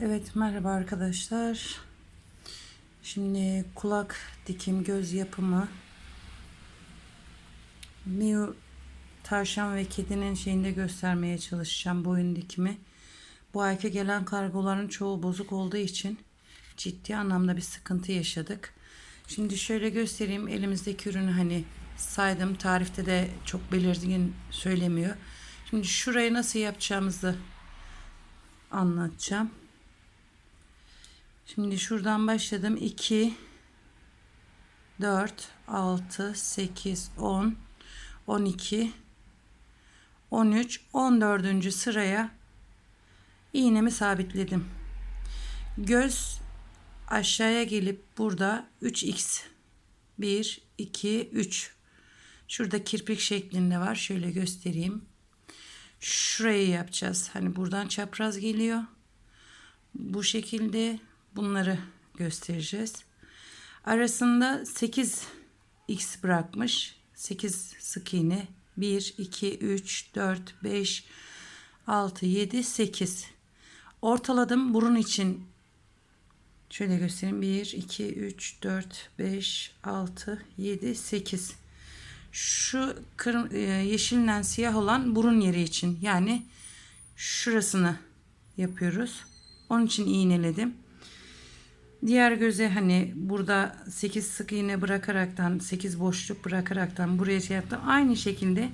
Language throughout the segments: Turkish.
Evet merhaba arkadaşlar. Şimdi kulak dikim göz yapımı Miu tavşan ve kedinin şeyinde göstermeye çalışacağım boyun dikimi. Bu ayki gelen kargoların çoğu bozuk olduğu için ciddi anlamda bir sıkıntı yaşadık. Şimdi şöyle göstereyim elimizdeki ürünü hani saydım tarifte de çok belirgin söylemiyor. Şimdi şurayı nasıl yapacağımızı anlatacağım. Şimdi şuradan başladım. 2 4 6 8 10 12 13 14. sıraya iğnemi sabitledim. Göz aşağıya gelip burada 3x 1 2 3 Şurada kirpik şeklinde var. Şöyle göstereyim. Şurayı yapacağız. Hani buradan çapraz geliyor. Bu şekilde bunları göstereceğiz. Arasında 8 x bırakmış. 8 sık iğne. 1 2 3 4 5 6 7 8. Ortaladım burun için. Şöyle göstereyim. 1 2 3 4 5 6 7 8 şu kır, e, yeşilden siyah olan burun yeri için yani şurasını yapıyoruz. Onun için iğneledim. Diğer göze hani burada 8 sık iğne bırakaraktan 8 boşluk bırakaraktan buraya şey yaptım. Aynı şekilde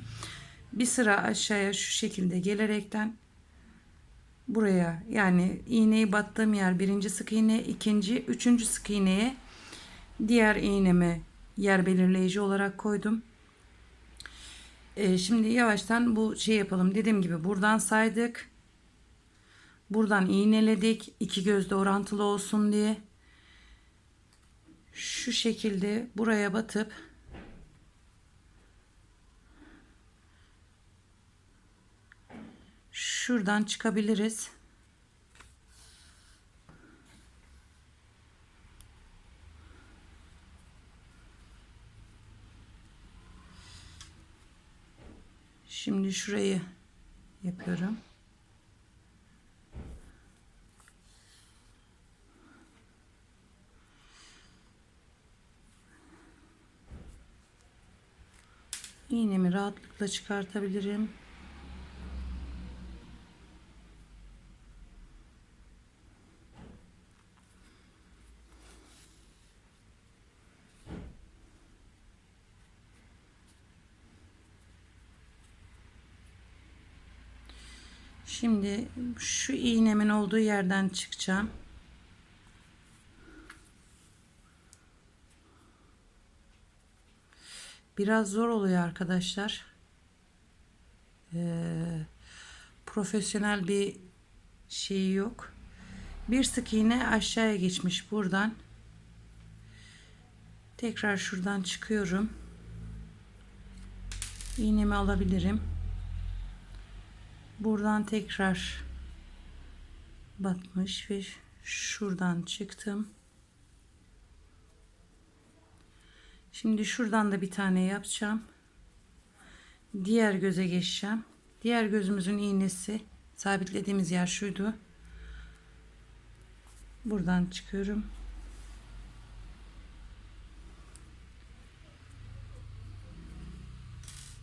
bir sıra aşağıya şu şekilde gelerekten buraya yani iğneyi battığım yer birinci sık iğne ikinci üçüncü sık iğneye diğer iğnemi yer belirleyici olarak koydum. Ee, şimdi yavaştan bu şey yapalım. Dediğim gibi buradan saydık. Buradan iğneledik. iki gözde orantılı olsun diye. Şu şekilde buraya batıp şuradan çıkabiliriz. Şimdi şurayı yapıyorum. İğnemi rahatlıkla çıkartabilirim. Şimdi şu iğnemin olduğu yerden çıkacağım. Biraz zor oluyor arkadaşlar. Ee, profesyonel bir şeyi yok. Bir sık iğne aşağıya geçmiş buradan. Tekrar şuradan çıkıyorum. İğnemi alabilirim. Buradan tekrar batmış ve şuradan çıktım. Şimdi şuradan da bir tane yapacağım. Diğer göze geçeceğim. Diğer gözümüzün iğnesi sabitlediğimiz yer şuydu. Buradan çıkıyorum.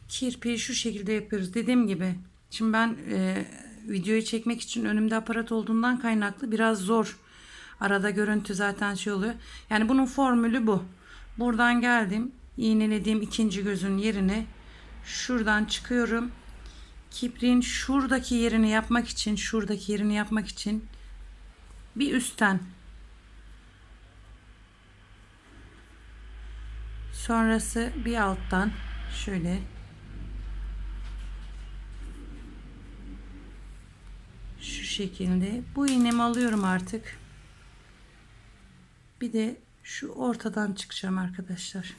Kirpiği şu şekilde yapıyoruz. Dediğim gibi Şimdi ben e, videoyu çekmek için önümde aparat olduğundan kaynaklı biraz zor. Arada görüntü zaten şey oluyor. Yani bunun formülü bu. Buradan geldim. iğnelediğim ikinci gözün yerine şuradan çıkıyorum. Kipriğin şuradaki yerini yapmak için, şuradaki yerini yapmak için bir üstten sonrası bir alttan şöyle şu şekilde bu iğnemi alıyorum artık bir de şu ortadan çıkacağım arkadaşlar.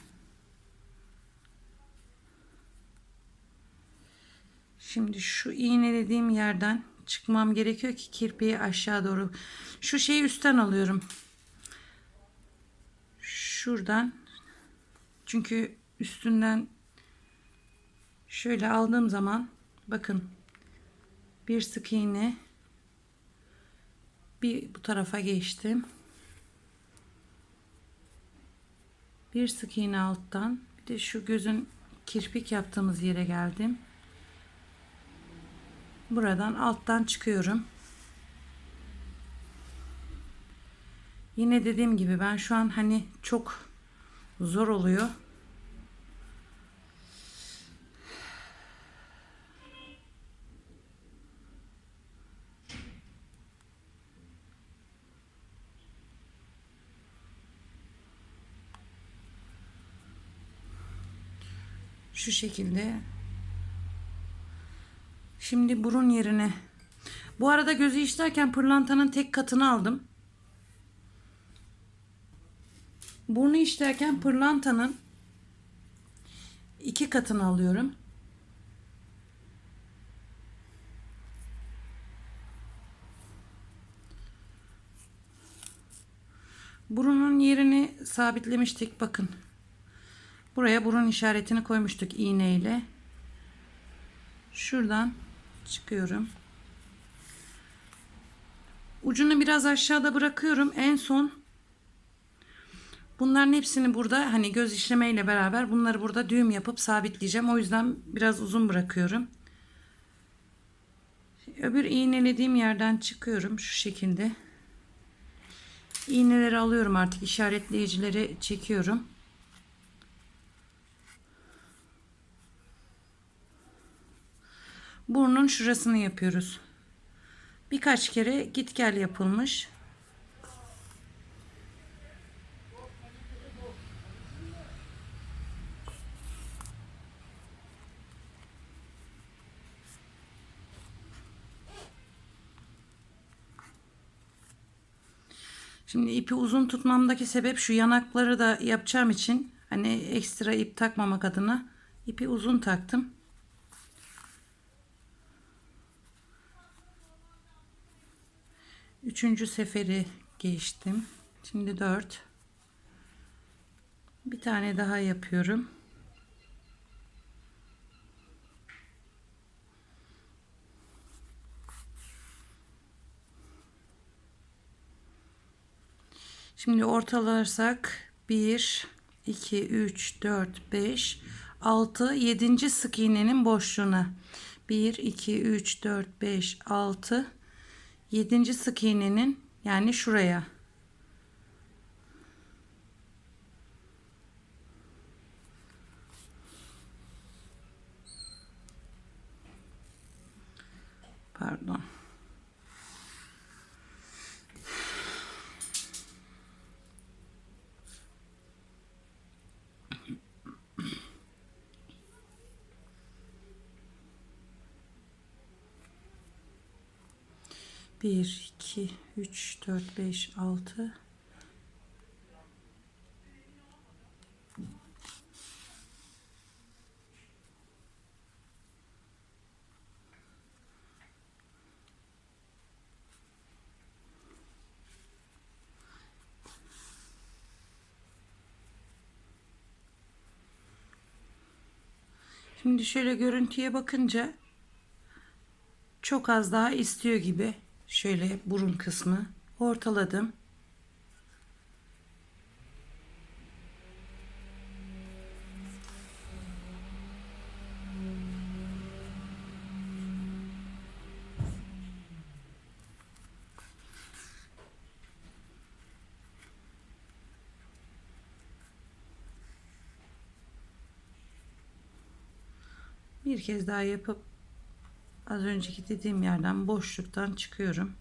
Şimdi şu iğnelediğim yerden çıkmam gerekiyor ki kirpiği aşağı doğru. Şu şeyi üstten alıyorum. Şuradan. Çünkü üstünden şöyle aldığım zaman bakın bir sık iğne Bir bu tarafa geçtim. Bir sık iğne alttan. Bir de şu gözün kirpik yaptığımız yere geldim. Buradan alttan çıkıyorum. Yine dediğim gibi ben şu an hani çok zor oluyor. Şu şekilde. Şimdi burun yerine. Bu arada gözü işlerken pırlantanın tek katını aldım. Burnu işlerken pırlantanın iki katını alıyorum. Burunun yerini sabitlemiştik bakın. Buraya burun işaretini koymuştuk iğneyle. Şuradan çıkıyorum. Ucunu biraz aşağıda bırakıyorum. En son bunların hepsini burada hani göz işlemeyle beraber bunları burada düğüm yapıp sabitleyeceğim. O yüzden biraz uzun bırakıyorum. Öbür iğnelediğim yerden çıkıyorum şu şekilde. İğneleri alıyorum artık işaretleyicileri çekiyorum. Burnun şurasını yapıyoruz. Birkaç kere git gel yapılmış. Şimdi ipi uzun tutmamdaki sebep şu yanakları da yapacağım için hani ekstra ip takmamak adına ipi uzun taktım. Üçüncü seferi geçtim. Şimdi dört. Bir tane daha yapıyorum. Şimdi ortalarsak 1, 2, 3, 4, 5, 6, 7. sık iğnenin boşluğuna. 1, 2, 3, 4, 5, 6, 7. sık iğnenin yani şuraya. Pardon. Bir, iki, üç, dört, beş, altı. Şimdi şöyle görüntüye bakınca çok az daha istiyor gibi. Şöyle burun kısmı ortaladım. Bir kez daha yapıp az önceki dediğim yerden boşluktan çıkıyorum.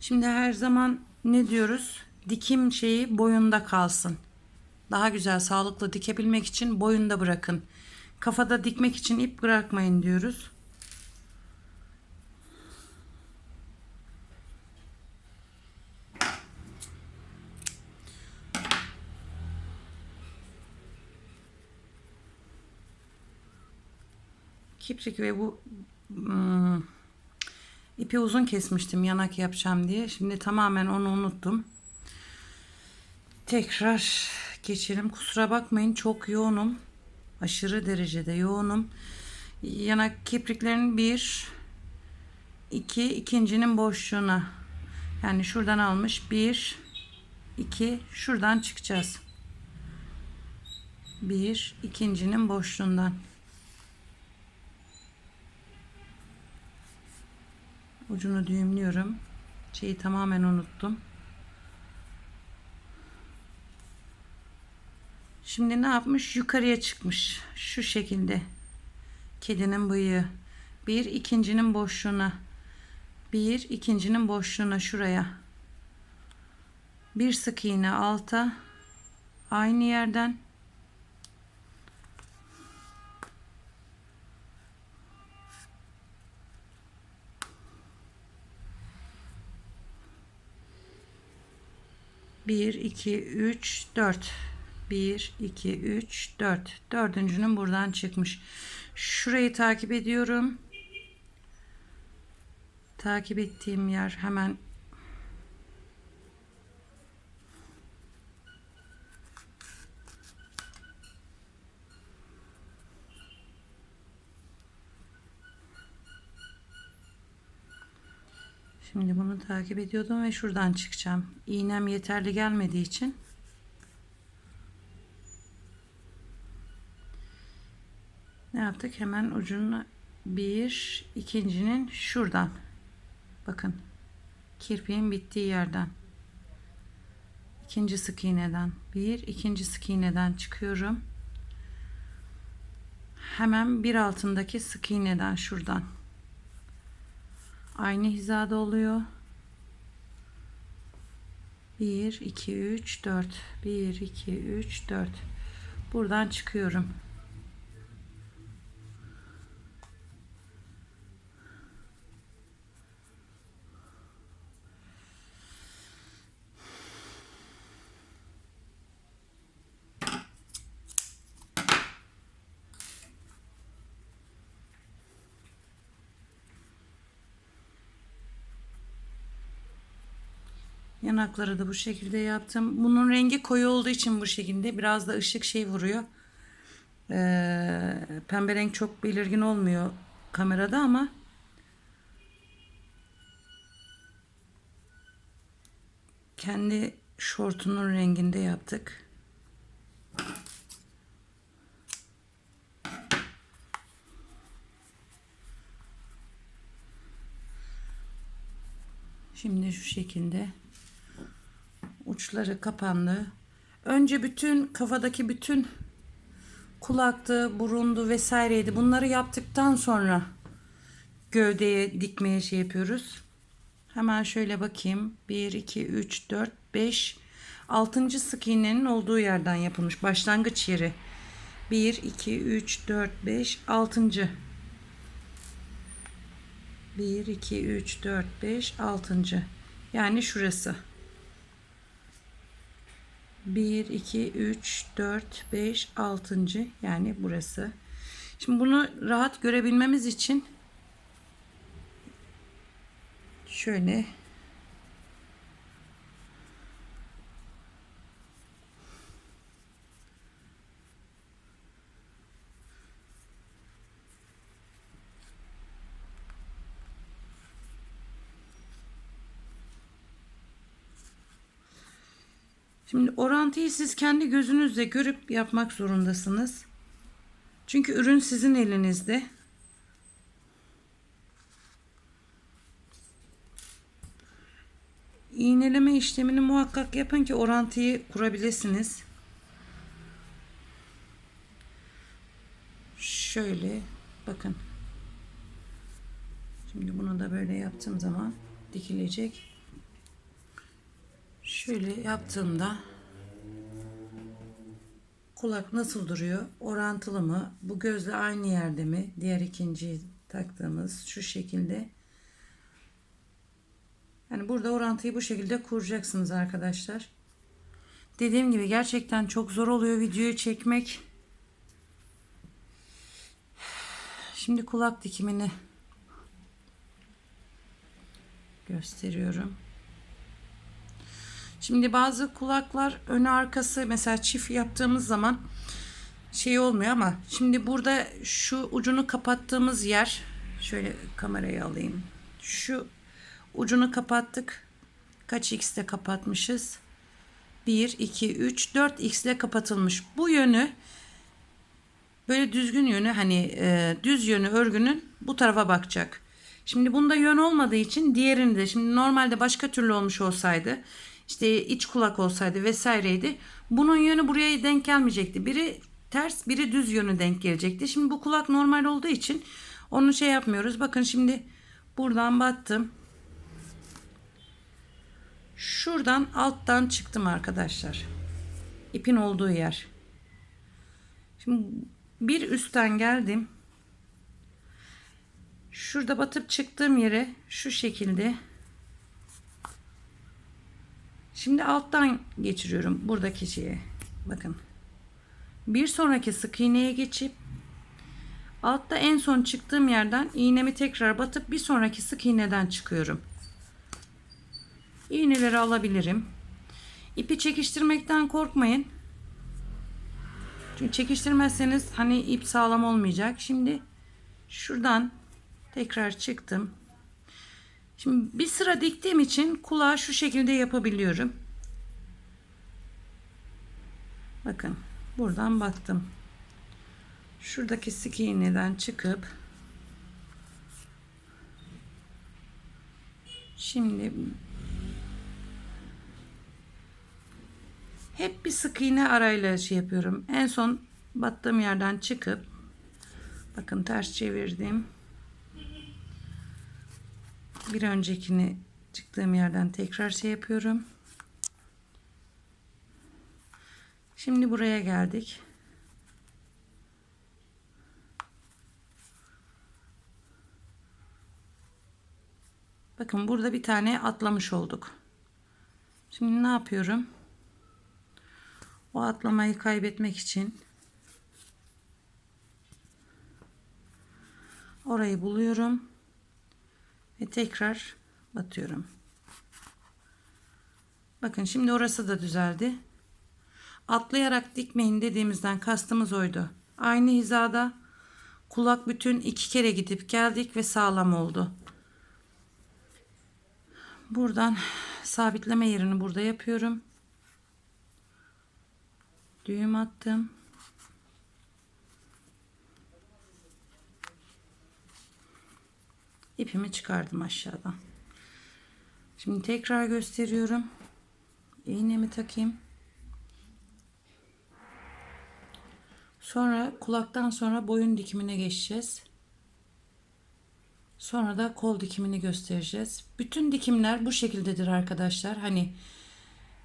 Şimdi her zaman ne diyoruz? Dikim şeyi boyunda kalsın. Daha güzel sağlıklı dikebilmek için boyunda bırakın. Kafada dikmek için ip bırakmayın diyoruz. Kiprik ve bu hmm, ipi uzun kesmiştim yanak yapacağım diye. Şimdi tamamen onu unuttum. Tekrar geçelim. Kusura bakmayın çok yoğunum. Aşırı derecede yoğunum. Yanak kipriklerin bir, iki, ikincinin boşluğuna. Yani şuradan almış bir, iki, şuradan çıkacağız. Bir, ikincinin boşluğundan. Ucunu düğümlüyorum. Şeyi tamamen unuttum. Şimdi ne yapmış? Yukarıya çıkmış. Şu şekilde. Kedinin bıyığı. Bir ikincinin boşluğuna. Bir ikincinin boşluğuna şuraya. Bir sık iğne alta. Aynı yerden. Bir, iki, üç, dört. 1, 2, 3, 4. Dördüncünün buradan çıkmış. Şurayı takip ediyorum. Takip ettiğim yer hemen Şimdi bunu takip ediyordum ve şuradan çıkacağım. İğnem yeterli gelmediği için ne yaptık? Hemen ucunu bir, ikincinin şuradan. Bakın. Kirpiğin bittiği yerden. İkinci sık iğneden. Bir, ikinci sık iğneden çıkıyorum. Hemen bir altındaki sık iğneden şuradan. Aynı hizada oluyor. 1, 2, 3, 4. 1, 2, 3, 4. Buradan çıkıyorum. Yanakları da bu şekilde yaptım. Bunun rengi koyu olduğu için bu şekilde biraz da ışık şey vuruyor. Ee, pembe renk çok belirgin olmuyor kamerada ama kendi şortunun renginde yaptık. Şimdi şu şekilde uçları kapandı. Önce bütün kafadaki bütün kulaktı, burundu vesaireydi. Bunları yaptıktan sonra gövdeye dikmeye şey yapıyoruz. Hemen şöyle bakayım. 1, 2, 3, 4, 5. 6. sık iğnenin olduğu yerden yapılmış. Başlangıç yeri. 1, 2, 3, 4, 5, 6. 1, 2, 3, 4, 5, 6. Yani şurası. 1, 2, 3, 4, 5, 6. Yani burası. Şimdi bunu rahat görebilmemiz için şöyle Şimdi orantıyı siz kendi gözünüzle görüp yapmak zorundasınız. Çünkü ürün sizin elinizde. İğneleme işlemini muhakkak yapın ki orantıyı kurabilirsiniz. Şöyle bakın. Şimdi bunu da böyle yaptığım zaman dikilecek. Şöyle yaptığımda kulak nasıl duruyor? Orantılı mı? Bu gözle aynı yerde mi? Diğer ikinci taktığımız şu şekilde. Yani burada orantıyı bu şekilde kuracaksınız arkadaşlar. Dediğim gibi gerçekten çok zor oluyor videoyu çekmek. Şimdi kulak dikimini gösteriyorum. Şimdi bazı kulaklar önü arkası mesela çift yaptığımız zaman şey olmuyor ama şimdi burada şu ucunu kapattığımız yer şöyle kamerayı alayım. Şu ucunu kapattık. Kaç x'te kapatmışız? 1, 2, 3, 4 x ile kapatılmış. Bu yönü böyle düzgün yönü hani e, düz yönü örgünün bu tarafa bakacak. Şimdi bunda yön olmadığı için diğerini de şimdi normalde başka türlü olmuş olsaydı işte iç kulak olsaydı vesaireydi. Bunun yönü buraya denk gelmeyecekti. Biri ters biri düz yönü denk gelecekti. Şimdi bu kulak normal olduğu için onu şey yapmıyoruz. Bakın şimdi buradan battım. Şuradan alttan çıktım arkadaşlar. İpin olduğu yer. Şimdi bir üstten geldim. Şurada batıp çıktığım yere şu şekilde Şimdi alttan geçiriyorum buradaki şeye. Bakın. Bir sonraki sık iğneye geçip altta en son çıktığım yerden iğnemi tekrar batıp bir sonraki sık iğneden çıkıyorum. İğneleri alabilirim. İpi çekiştirmekten korkmayın. Çünkü çekiştirmezseniz hani ip sağlam olmayacak. Şimdi şuradan tekrar çıktım. Şimdi bir sıra diktiğim için kulağı şu şekilde yapabiliyorum. Bakın buradan battım. Şuradaki sık iğneden çıkıp şimdi hep bir sık iğne arayla şey yapıyorum. En son battığım yerden çıkıp bakın ters çevirdim bir öncekini çıktığım yerden tekrar şey yapıyorum. Şimdi buraya geldik. Bakın burada bir tane atlamış olduk. Şimdi ne yapıyorum? O atlamayı kaybetmek için orayı buluyorum ve tekrar batıyorum. Bakın şimdi orası da düzeldi. Atlayarak dikmeyin dediğimizden kastımız oydu. Aynı hizada kulak bütün iki kere gidip geldik ve sağlam oldu. Buradan sabitleme yerini burada yapıyorum. Düğüm attım. İpimi çıkardım aşağıdan. Şimdi tekrar gösteriyorum. İğnemi takayım. Sonra kulaktan sonra boyun dikimine geçeceğiz. Sonra da kol dikimini göstereceğiz. Bütün dikimler bu şekildedir arkadaşlar. Hani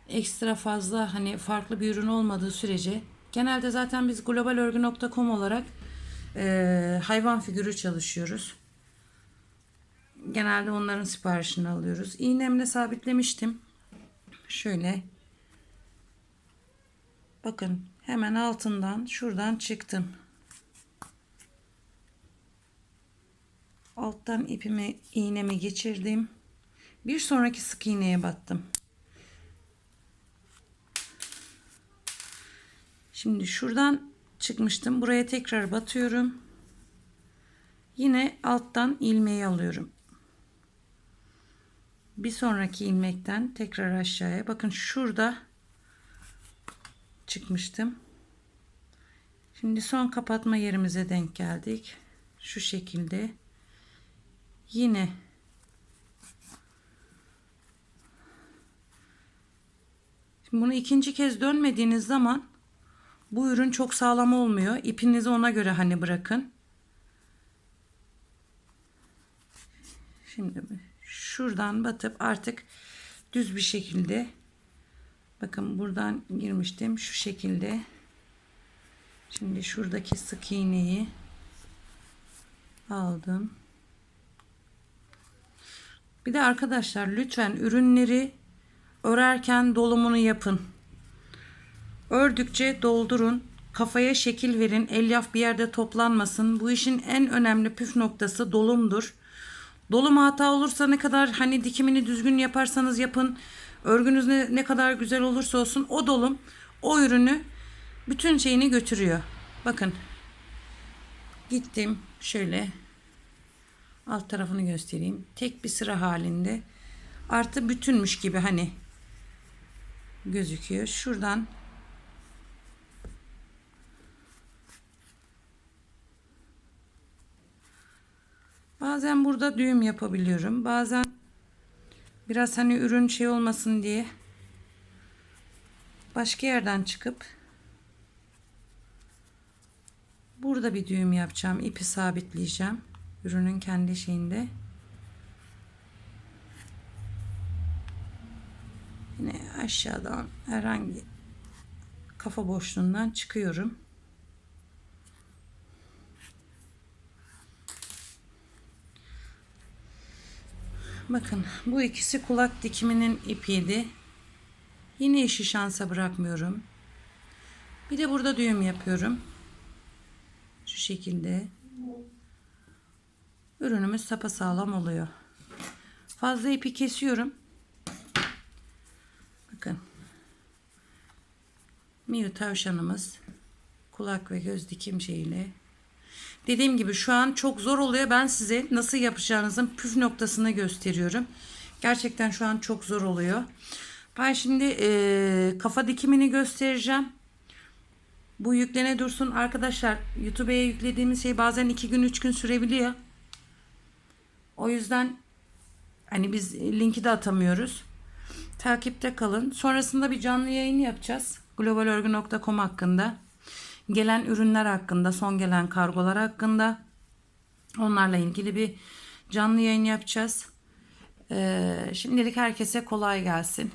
ekstra fazla hani farklı bir ürün olmadığı sürece genelde zaten biz globalörgü.com olarak e, hayvan figürü çalışıyoruz. Genelde onların siparişini alıyoruz. İğnemle sabitlemiştim. Şöyle. Bakın hemen altından şuradan çıktım. Alttan ipimi iğnemi geçirdim. Bir sonraki sık iğneye battım. Şimdi şuradan çıkmıştım. Buraya tekrar batıyorum. Yine alttan ilmeği alıyorum bir sonraki ilmekten tekrar aşağıya bakın şurada çıkmıştım şimdi son kapatma yerimize denk geldik şu şekilde yine Şimdi bunu ikinci kez dönmediğiniz zaman bu ürün çok sağlam olmuyor. İpinizi ona göre hani bırakın. Şimdi şuradan batıp artık düz bir şekilde bakın buradan girmiştim şu şekilde. Şimdi şuradaki sık iğneyi aldım. Bir de arkadaşlar lütfen ürünleri örerken dolumunu yapın. Ördükçe doldurun kafaya şekil verin elyaf bir yerde toplanmasın. Bu işin en önemli püf noktası dolumdur Dolum hata olursa ne kadar hani dikimini düzgün yaparsanız yapın. Örgünüz ne, ne kadar güzel olursa olsun o dolum o ürünü bütün şeyini götürüyor. Bakın. Gittim şöyle alt tarafını göstereyim. Tek bir sıra halinde artı bütünmüş gibi hani gözüküyor. Şuradan Bazen burada düğüm yapabiliyorum. Bazen biraz hani ürün şey olmasın diye başka yerden çıkıp burada bir düğüm yapacağım. İpi sabitleyeceğim. Ürünün kendi şeyinde. Yine aşağıdan herhangi kafa boşluğundan çıkıyorum. Bakın bu ikisi kulak dikiminin ipiydi. Yine işi şansa bırakmıyorum. Bir de burada düğüm yapıyorum. Şu şekilde. Ürünümüz sapasağlam oluyor. Fazla ipi kesiyorum. Bakın. Miu tavşanımız kulak ve göz dikim şeyiyle Dediğim gibi şu an çok zor oluyor. Ben size nasıl yapacağınızın püf noktasını gösteriyorum. Gerçekten şu an çok zor oluyor. Ben şimdi e, kafa dikimini göstereceğim. Bu yüklene dursun. Arkadaşlar YouTube'a yüklediğimiz şey bazen 2 gün 3 gün sürebiliyor. O yüzden hani biz linki de atamıyoruz. Takipte kalın. Sonrasında bir canlı yayın yapacağız. globalörgü.com hakkında gelen ürünler hakkında, son gelen kargolar hakkında onlarla ilgili bir canlı yayın yapacağız. Ee, şimdilik herkese kolay gelsin.